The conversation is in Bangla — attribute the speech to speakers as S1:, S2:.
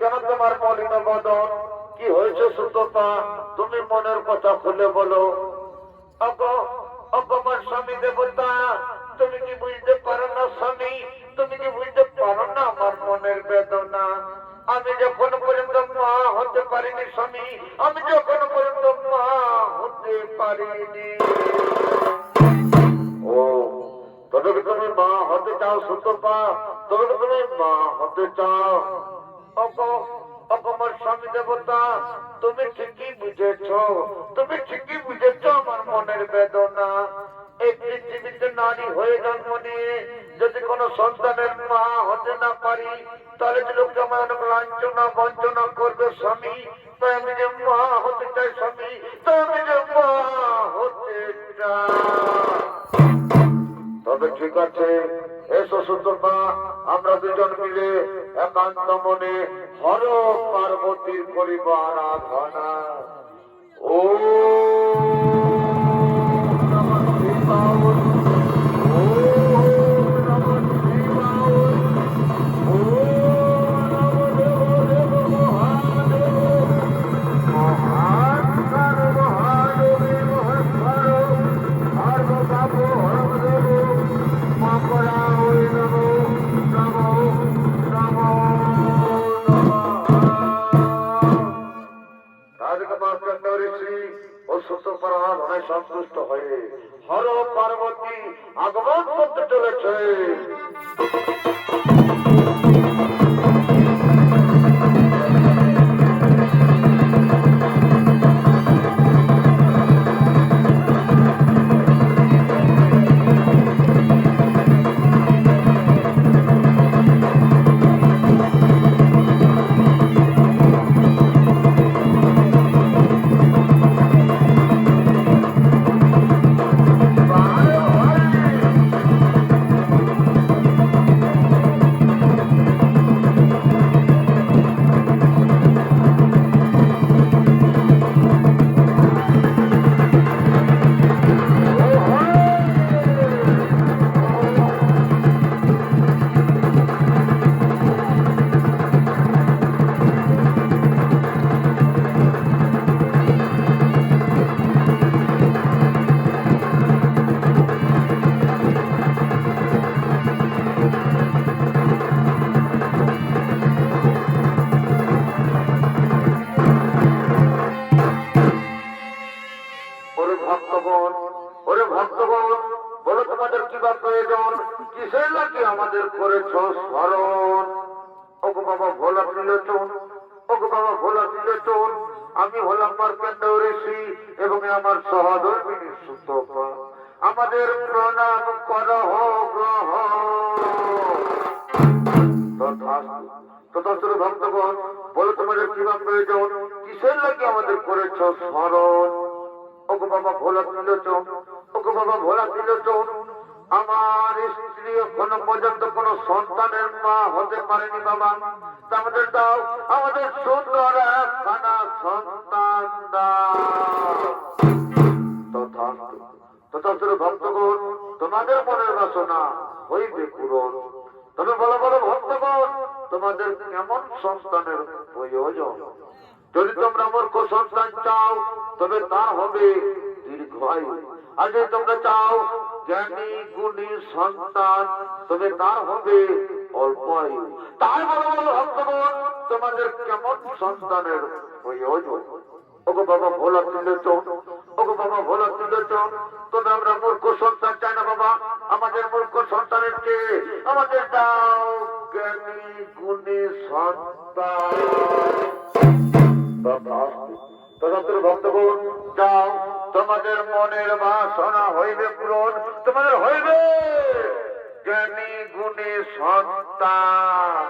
S1: কেন তোমার মলিন বদন কি হয়েছে সুতপা তুমি মনের কথা খুলে বলো অগমার স্বামী দেবতা তুমি কি বুঝতে পারো না স্বামী তুমি কি বুঝতে পারো না আমার মনের বেদনা আমি যখন পর্যন্ত মা হতে পারিনি স্বামী আমি যখন পর্যন্ত মা হতে পারিনি ও তবে তুমি মা হতে চাও সুতপা তুমি মা, হতে চাও? অগো অপমার স্বামী দেবতা, তুমি ঠিকই বুঝেছ, তুমি ঠিকই বুঝেছ আমার মনের বেদনা। এই পৃথিবীতে নারী হয়ে জন্ম নিয়ে যদি কোনো সন্তানের মা হতে না পারি, তাহলে যে লোককে আমার অনেক লাঞ্ছনা, বঞ্চনা করবে স্বামী। তাই আমি যে মা হতে চাই স্বামী, তাই আমি যে মা হতে চাই। তবে ঠিক আছে এসো সুতপা আমরা দুজন মিলে একান্ত মনে হর পার্বতীর করিব আরাধনা। ও সন্তুষ্ট হয়ে হর পার্বতী আগমন করতে চলেছে। আমি হলাম মার্কেন্ড ঋষি এবং আমার সহধর্মিনী সুতপা। আমাদের প্রণাম কর তোমাদের কিসের আমাদের করেছ স্মরণ? বাবা ভোলা ত্রিলোচন ওগো বাবা ভোলা ত্রিলোচন আমার স্ত্রী এখনও পর্যন্ত কোন সন্তানের মা হতে পারেনি, বাবা। তা আমাদের দাও, আমাদের সুন্দর একখানা সন্তান ভক্তগণ, তোমাদের মনের বাসনা হইবে পূরণ। তবে বলো বলো ভক্তগণ, তোমাদের কেমন সন্তানের প্রয়োজন? যদি তোমরা মূর্খ সন্তান চাও, তবে তার হবে দীর্ঘায়ু। আর যদি তোমরা চাও জ্ঞানী, গুণী সন্তান, তবে তার হবে অল্প আয়ু তাই বলো বলো ভক্তগণ তোমাদের কেমন সন্তানের প্রয়োজন? ওগো বাবা ভোলা ত্রিলোচন, ওগো বাবা ভোলা ত্রিলোচন তবে আমরা মূর্খ সন্তান চাই না বাবা। আমাদের মূর্খ সন্তানের চেয়ে আমাদের দাও জ্ঞানী, গুণী সন্তান। ভক্তগণ, যাও। তোমাদের মনের বাসনা হইবে পূরণ তোমাদের হইবে জ্ঞানী গুণী সন্তান।